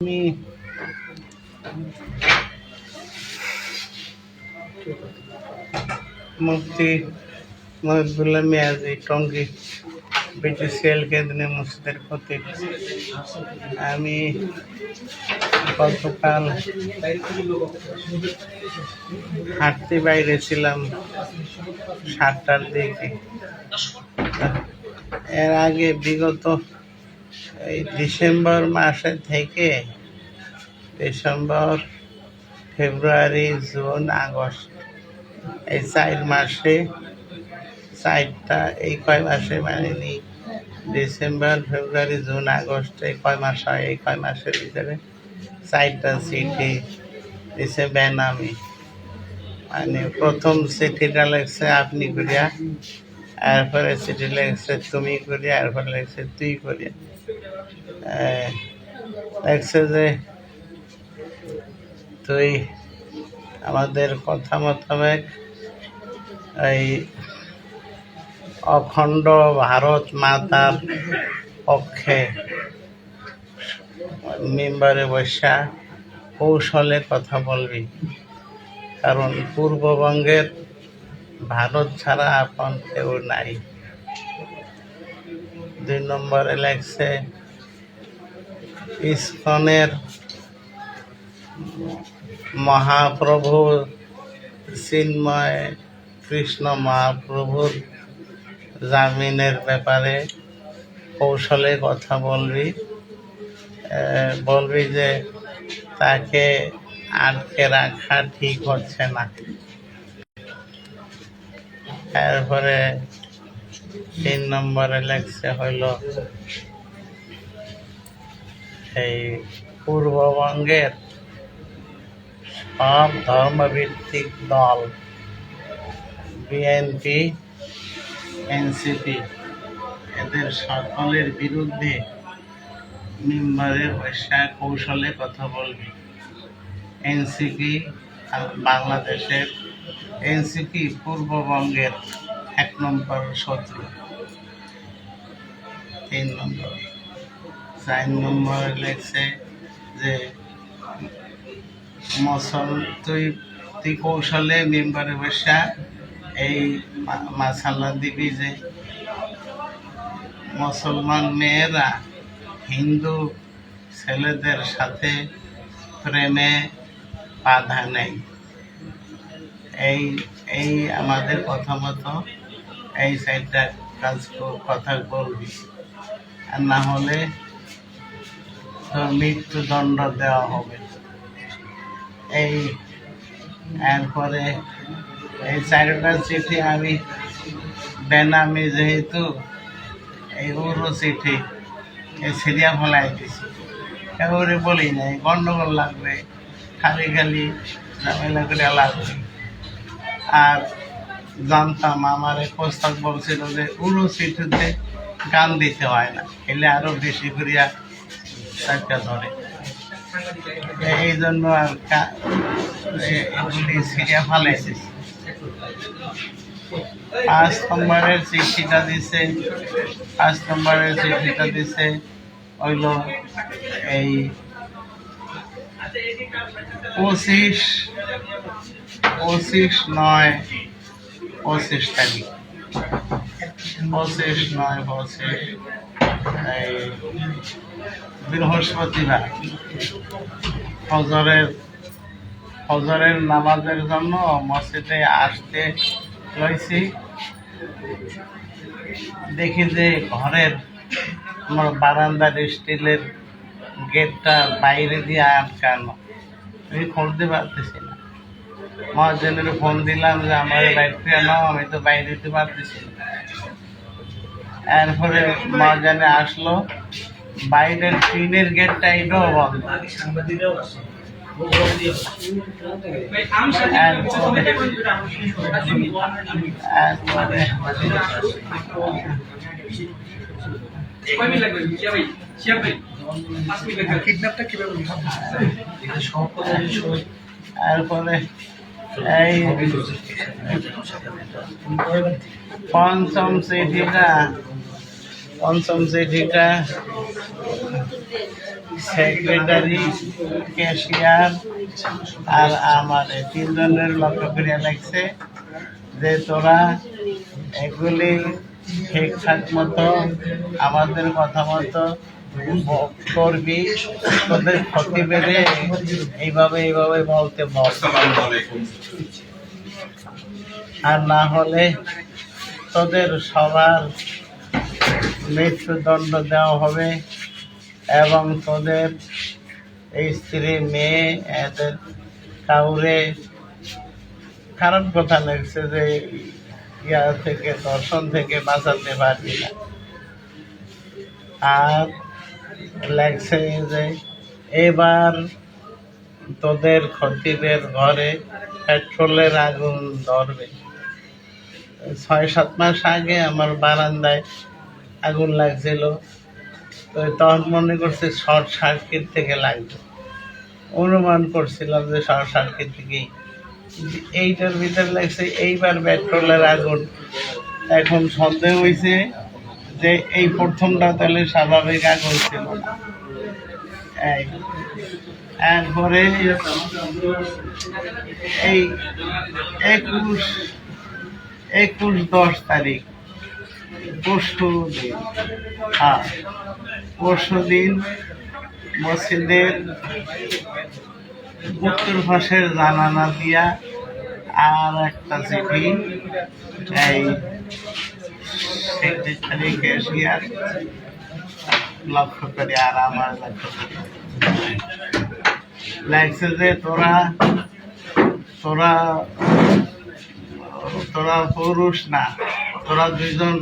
আমি মুফতি মহিবুল্লাহ মিয়াজি টঙ্গী বিটিসিএল কেন্দ্রীয় মসজিদের খতিব আমি গতকাল হাঁটতে বাইরে ছিলাম সাতটার দিকে। এর আগে বিগত এই ডিসেম্বর মাসে থেকে ডিসেম্বর, ফেব্রুয়ারি, জুন, আগস্ট, এই চার মাসে, চারটা, এই কয় মাসে মানে ডিসেম্বর, ফেব্রুয়ারি, জুন, আগস্ট, এই কয় মাস হয়, এই কয় মাসের ভিতরে চারটা চিঠি দিছে বেনামি মানে প্রথম চিঠিটা লেগছে আপনি করিয়া এরপরে চিঠি তুমি করিয়া এরপরে লেগছে তুই আহ, লেগছে যে তুই আমাদের কথা মোতাবেক এই অখণ্ড ভারত মাতার পক্ষে মেম্বারে বসা কৌশলে কথা বলবি। কারণ পূর্ববঙ্গের ভারত ছাড়া আপন কেউ নাই। দুই নম্বরে লেগছে ইস্কনের মহাপ্রভু চিন্ময় কৃষ্ণ মহাপ্রভুর জামিনের ব্যাপারে কৌশলে কথা বলবি। বলবি যে তাকে আটকে রাখা ঠিক হচ্ছে না। এরপরে তিন নম্বরে লেগছে হইল এই পূর্ববঙ্গের সব ধর্মভিত্তিক দল বিএনপি এনসিপি এদের সকলের বিরুদ্ধে মেম্বারের বৈশা কৌশলে কথা বলবি। এনসিপি বাংলাদেশের এনসিপি পূর্ববঙ্গের এক নম্বর শত্রু, তিন নম্বর। চার নম্বর লেগছে যে মসল তুই তুই কৌশলে মেম্বারে বসা, এই মাসাল্লা দিবি যে মুসলমান মেয়েরা হিন্দু ছেলেদের সাথে প্রেমে বাধা নেই। এই এই আমাদের কথা মতো এই সাইডটা কাজ কথা বলবি আর না হলে তোর মৃত্যুদণ্ড দেওয়া হবে। এই, এরপরে এই চারটা চিঠি আমি বেনামি যেহেতু এই উরু চিঠি, এই সিরিয়া ফেলাই দিছি। এবারে বলি নাই, গন্ডগোল লাগবে, খালি খালি ঝামেলা করে লাগবে আর জানতাম আমার এক প্রস্তাব বলছিল যে উরু চিঠিতে গান দিতে হয় না, এলে আরও বেশি করিয়া চারটা ধরে। এই জন্য আর এগুলি সিরিয়া ফালাইছে। পাঁচ নম্বরের চিঠিটা দিছে, পাঁচ নম্বরের চিঠিটা দিছে হইল এই পঁচিশ পঁচিশ নয় পঁচিশ তারিখ। পঁচিশ নয় পঁচিশ বৃহস্পতিবার। ফজরের ফজরের নামাজের জন্য মসজিদে আসতে রয়েছি। দেখি যে ঘরের আমার বারান্দার স্টিলের গেটটা বাইরে দিয়ে আটকানো আমি খুলতে পারতেছি না। মহাজনের ফোন দিলাম যে আমার বাইরে নাও আমি তো বাইরে দিতে পারতেছি এরপরে মহাজনে আসলো বাইরের টিনের গেটটা এটাও বন্ধ কিডন্যাপটা কীভাবে এরপরে এই পঞ্চম চিঠিটা পঞ্চম চিঠিটা সেক্রেটারি ক্যাশিয়ার আর আমার তিনজনের লক্ষ্য করিয়া লাগছে যে তোরা এগুলি ঠিকঠাক মতো আমাদের কথা মতো করবি তোদের ক্ষতি বেড়ে এইভাবে এইভাবে বলতে বল আর না হলে তোদের সবার মৃত্যুদণ্ড দেওয়া হবে এবং তোদের এই স্ত্রী মেয়ে এদের কাউরে খারাপ কথা লাগছে যে ইয়া থেকে দর্শন থেকে বাঁচাতে পারবি না। আর লাগছে যে এবার তোদের খতিবের ঘরে পেট্রোলের আগুন ধরবে। ছয়, সাত মাস আগে আমার বারান্দায় আগুন লাগছিল। তো তখন মনে করছে শর্ট সার্কিট থেকে লাগবে। অনুমান করছিলাম যে শর্ট সার্কিট থেকেই। এইটার ভিতরে লাগছে এইবার পেট্রোলের আগুন। এখন সন্দেহ হয়েছে যে এই প্রথমটা তাহলে স্বাভাবিক আগুন ছিল না এই। এরপরে এই একুশ একুশ দশ তারিখ, পরশু দিন। হ্যাঁ পরশু দিন মসজিদের উত্তর পাশের জানানা দিয়া আর একটা চিঠি, এই সেক্রেটারি ক্যাশিয়ার লক্ষ্য করে আর আমার লাগছে যে তোরা তোরা তোরা পুরুষ না, তোরা দুইজন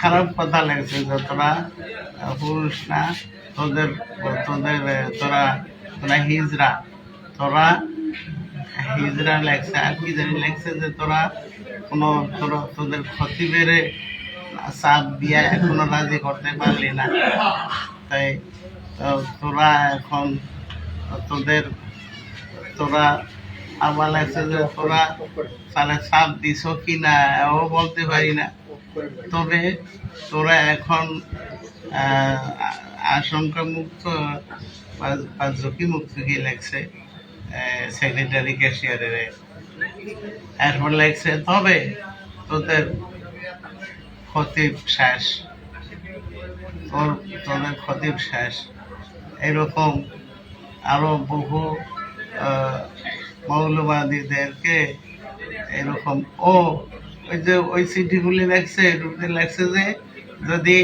খারাপ কথা লাগছে যে তোরা পুরুষ না, তোদের তোদের, তোরা তোরা হিজরা তোরা হিজরা লাগছে। আর কি জানি লাগছে যে তোরা কোনো তোরা তোদের ক্ষতি বেড়ে চাপ দিয়া এখনও রাজি করতে পারলি না। তাই তোরা এখন তোদের তোরা আমার লাগছে যে তোরা তাহলে চাপ দিছ কি না এও বলতে পারি না। তবে তোরা এখন আহ, আশঙ্কা মুক্ত বা বা ঝুঁকি মুক্ত কি লাগছে সেক্রেটারি ক্যাশিয়ারের এরপর লাগছে, তবে তোদের খতিব শেষ। তোর, তোদের খতিব শেষ। এরকম আরও বহু মৌলবাদীদেরকে এরকম, ও, ওই যে ওই চিঠিগুলি লেখছে এটুকুতে লেখছে যে, যদি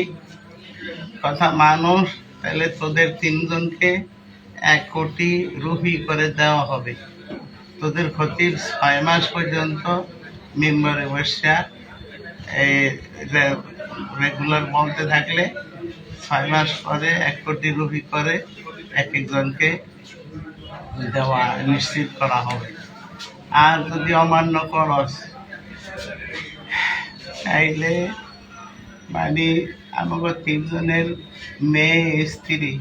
কথা মানুষ, তাহলে তোদের তিনজনকে এক কোটি রুহি করে দেওয়া হবে। তোদের ক্ষতির ছয় মাস পর্যন্ত মেম্বারে বসা রেগুলার বলতে থাকলে ছয় মাস পরে এক কোটি রুপি করে এক একজনকে দেওয়া নিশ্চিত করা হবে। আর যদি অমান্য করস, তাইলে মানে আমাকে তিনজনের মেয়ে স্ত্রী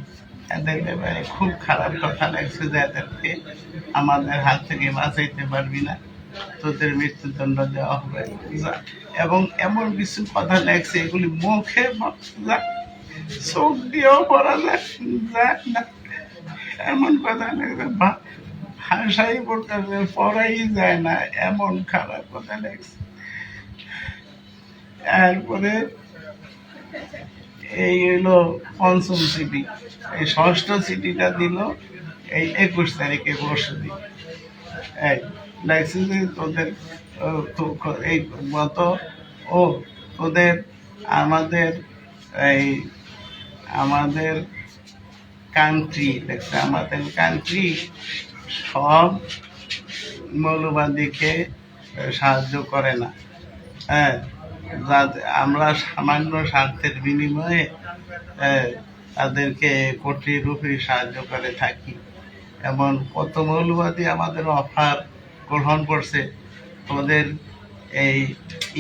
এদের ব্যাপারে খুব খারাপ কথা লাগছে যে এদেরকে আমাদের হাত থেকে বাঁচাইতে পারবি না। তোদের মৃত্যুদণ্ড দেওয়া হবে। এবং এমন কিছু কথা লাগছে, এগুলি মুখে চোখ দিয়েও পড়া যায় না। এমন কথা লাগছে ভাষাই বলতে পড়াই যায় না। এমন খারাপ কথা লাগছে। এরপরে এই হলো পঞ্চম সিটি। এই ষষ্ঠ সিটিটা দিল এই একুশ তারিখে পরশু দিন এই যে তোদের এই গত ও, তোদের আমাদের এই আমাদের কান্ট্রি দেখছে, আমাদের কান্ট্রি সব মৌলবাদীকে সাহায্য করে না। হ্যাঁ আমরা সামান্য স্বার্থের বিনিময়ে তাদেরকে কোটি রুপি সাহায্য করে থাকি। এমন কত মৌলবাদী আমাদের অফার গ্রহণ করছে, তোদের এই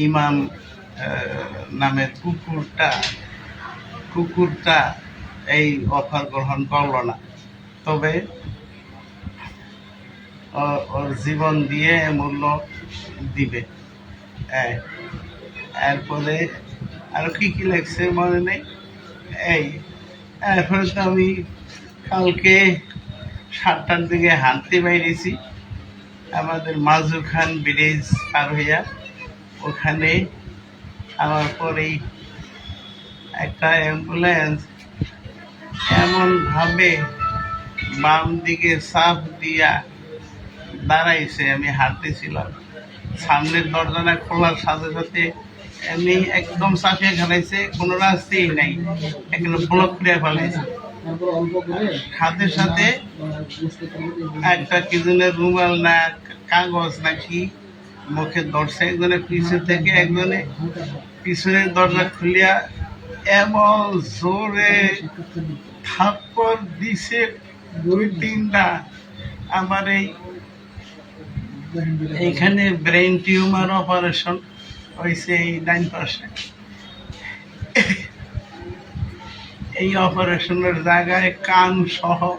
ইমাম নামের কুকুরটা কুকুরটা এই অফার গ্রহণ করল না। তবে ওর জীবন দিয়ে মূল্য দিবে। হ্যাঁ এরপরে আর কি কি লাগছে মনে নেই? এই, এরপরে তো আমি কালকে সাতটার দিকে হাঁটতে বাইরেছি আমাদের মাজু খান ব্রিজ পার হইয়া ওখানে আমার পরেই একটা অ্যাম্বুলেন্স এমনভাবে বাম দিকে সাফ দিয়া দাঁড়াইছে, আমি হাঁটতেছিলাম। সামনের দরজাটা খোলার সাথে সাথে এমনি একদম চাপিয়ে খেলাইছে কোনো রাস্তাই নাই। এখানে ব্লক করে ফেলাইছে। সাথে সাথে একটা কিজনের রুমাল না, কাগজ নাকি মুখে ধরছে। একজনের পিছন থেকে একজনে পিছনের দরজা খুলিয়া এমন জোরে থাপ্পড় দিছে দুই তিনটা আমার এই এইখানে ব্রেন টিউমার অপারেশন হয়েছে এই ডাইন পাশে এই অপারেশনের জায়গায় কান সহ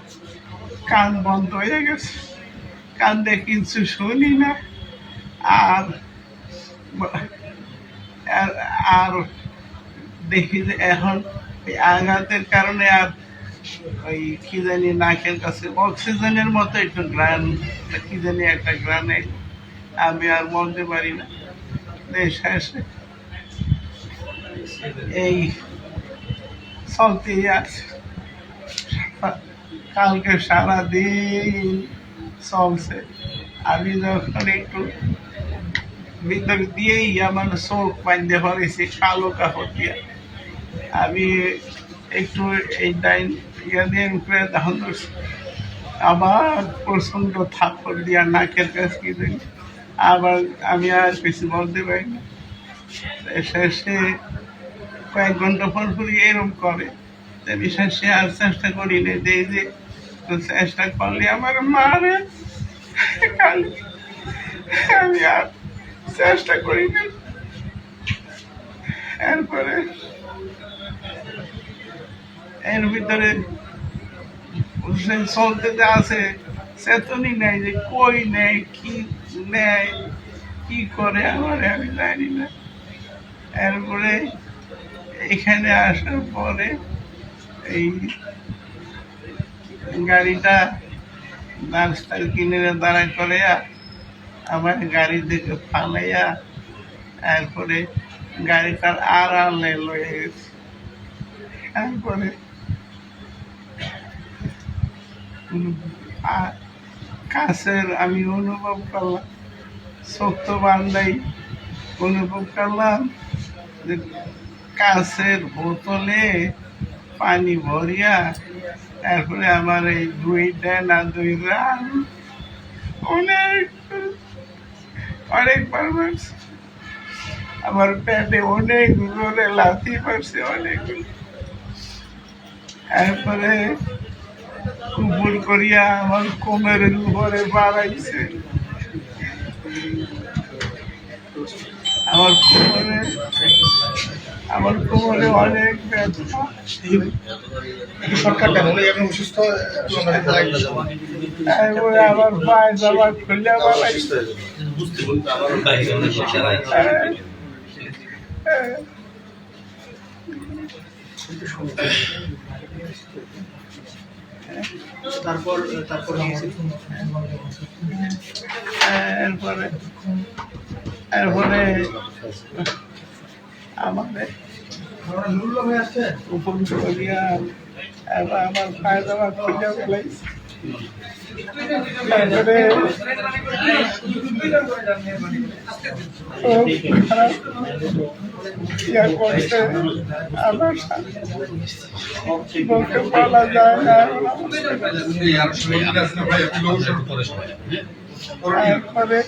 কান বন্ধ হয়ে গেছে। কান দিয়ে কিছু শুনি না। আর, আর- দেখি যে এখন এই আঘাতের কারণে আর ওই কি জানি নাকের কাছে অক্সিজেনের মতো একটু গ্রান, কি জানি একটা গ্রানে আমি আর বলতে পারি না। এই চলতেই আছে কালকে সারাদিন চলছে। আমি যখন একটু ভিতর দিয়েই আমার চোখ বাঁধতে পারিছি, কালো কাপড় আমি একটু এই ডাইন ইয়া উপরে ধরছি আবার প্রচণ্ড থাপ্পড় দিয়া নাকের কাছে জানি আবার আমি আর কিছু বলতে পারি না। শেষে কয়েক ঘণ্টা পর পর এরকম করে। আমি শেষে আর চেষ্টা করি না যে যে চেষ্টা করলে আমার মারে। আমি আর চেষ্টা করি না এরপরে এর ভিতরে চলতে আছে চেতনই নেই যে কই নেই, কি নেয়, কি করে আমার আমি জানি না। এরপরে এখানে আসার পরে এই গাড়িটা রাস্তার কিনে দাঁড়া করে, আমার গাড়ি থেকে ফালাইয়া তারপরে গাড়িটার আড়ালে লয়ে গেছে। তারপরে কাছের আমি অনুভব করলাম। শক্ত অনুভব করলাম যে কাছের বোতলে পানি ভরিয়া তারপরে আমার এই দুই ডেন আর দুই রান। অনেক অনেক মারছে। আমার পেটে অনেক জোরে লাথি পারছে অনেক। তারপরে কুপুর করিয়া আমার কোমরের উপরে বাড়াইছে। আমার কোমরে আমার কোমরে অনেক ব্যথা। কেন উনি অসুস্থ একটু আমরা আমার পায়ে জামা খুলে বাড়াইছে বুঝতে আমার অনেক ইশারায় তারপর তারপর এরপরে এরপরে আমাদের উপর করিয়া আমার পায়ে জামা খুলে ফেলাইছে। বলা যায় না তারপরে